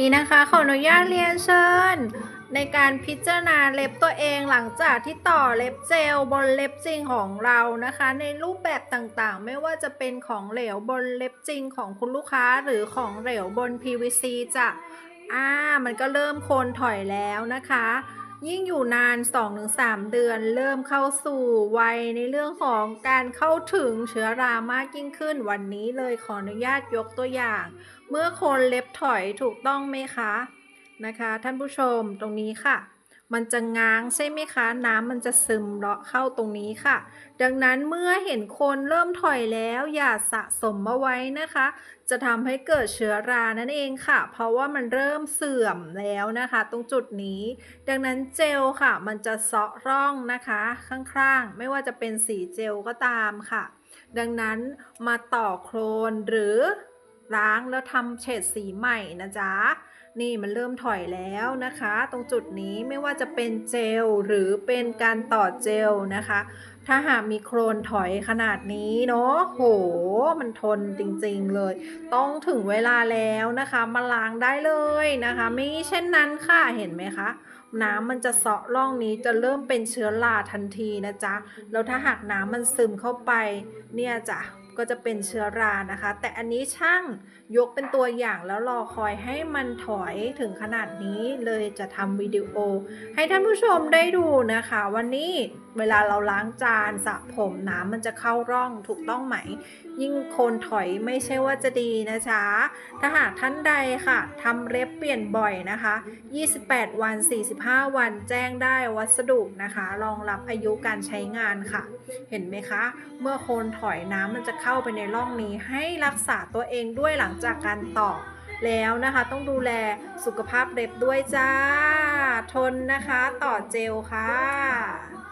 นี้นะคะขออนุญาตเรียนเชิญ ในการพิจารณาเล็บตัวเองหลังจากที่ต่อเล็บเจลบนเล็บจริงของเรานะคะ ในรูปแบบต่างๆ ไม่ว่าจะเป็นของเหลวบนเล็บจริงของคุณลูกค้าหรือของเหลวบน PVC จะอ่ามันก็เริ่มโคนถอยแล้วนะคะ ยิ่งอยู่นาน 2-3 เดือนเริ่มเข้าสู่วัยในเรื่องของการเข้าถึงเชื้อรามากยิ่งขึ้น วันนี้เลยขออนุญาตยกตัวอย่าง เมื่อคนเล็บถอยถูกต้องไหมคะนะคะ ท่านผู้ชมตรงนี้ค่ะ มันจะง้างใช่ไหมคะ น้ำมันจะซึมเลาะเข้าตรงนี้ค่ะ ดังนั้นเมื่อเห็นโคนเริ่มถอยแล้วอย่าสะสมมาไว้นะคะ จะทำให้เกิดเชื้อรานั่นเองค่ะ เพราะว่ามันเริ่มเสื่อมแล้วนะคะ ตรงจุดนี้ ดังนั้นเจลค่ะ มันจะเซาะร่องนะคะ ข้างๆ ไม่ว่าจะเป็นสีเจลก็ตามค่ะ ดังนั้นมาต่อโครนหรือ ล้างแล้วทำเฉดสีใหม่นะจ๊ะ นี่มันเริ่มถอยแล้วนะคะ ตรงจุดนี้ไม่ว่าจะเป็นเจลหรือเป็นการต่อเจลนะคะ ถ้าหากมีโครนถอยขนาดนี้เนาะโห มันทนจริงๆเลย ต้องถึงเวลาแล้วนะคะ มาล้างได้เลยนะคะ ไม่เช่นนั้นค่ะเห็นไหมคะน้ำมันจะเซาะร่องนี้จะเริ่มเป็นเชื้อราทันทีนะจ๊ะ แล้วถ้าหากน้ำมันซึมเข้าไปเนี่ยจ้ะ ก็จะเป็นเชื้อรานะคะ แต่อันนี้ช่างยกเป็นตัวอย่างแล้วรอคอยให้มันถอยถึงขนาดนี้เลยจะทำวิดีโอ ให้ท่านผู้ชมได้ดูนะคะ วันนี้เวลาเราล้างจานสระผมน้ำมันจะเข้าร่องถูกต้องไหม ยิ่งโคนถอยไม่ใช่ว่าจะดีนะจ๊ะถ้าหากท่านใดค่ะทำเล็บเปลี่ยนบ่อยนะคะ 28 วัน 45 วันแจ้งได้วัสดุนะคะรองรับอายุการใช้งานค่ะ เห็นไหมคะ เมื่อโคนถอยน้ำมันจะเข้าไปในร่องนี้ให้รักษาตัวเองด้วยหลังจากการต่อแล้วนะคะ ต้องดูแลสุขภาพเล็บด้วยจ้า ทนนะคะ ต่อเจลค่ะ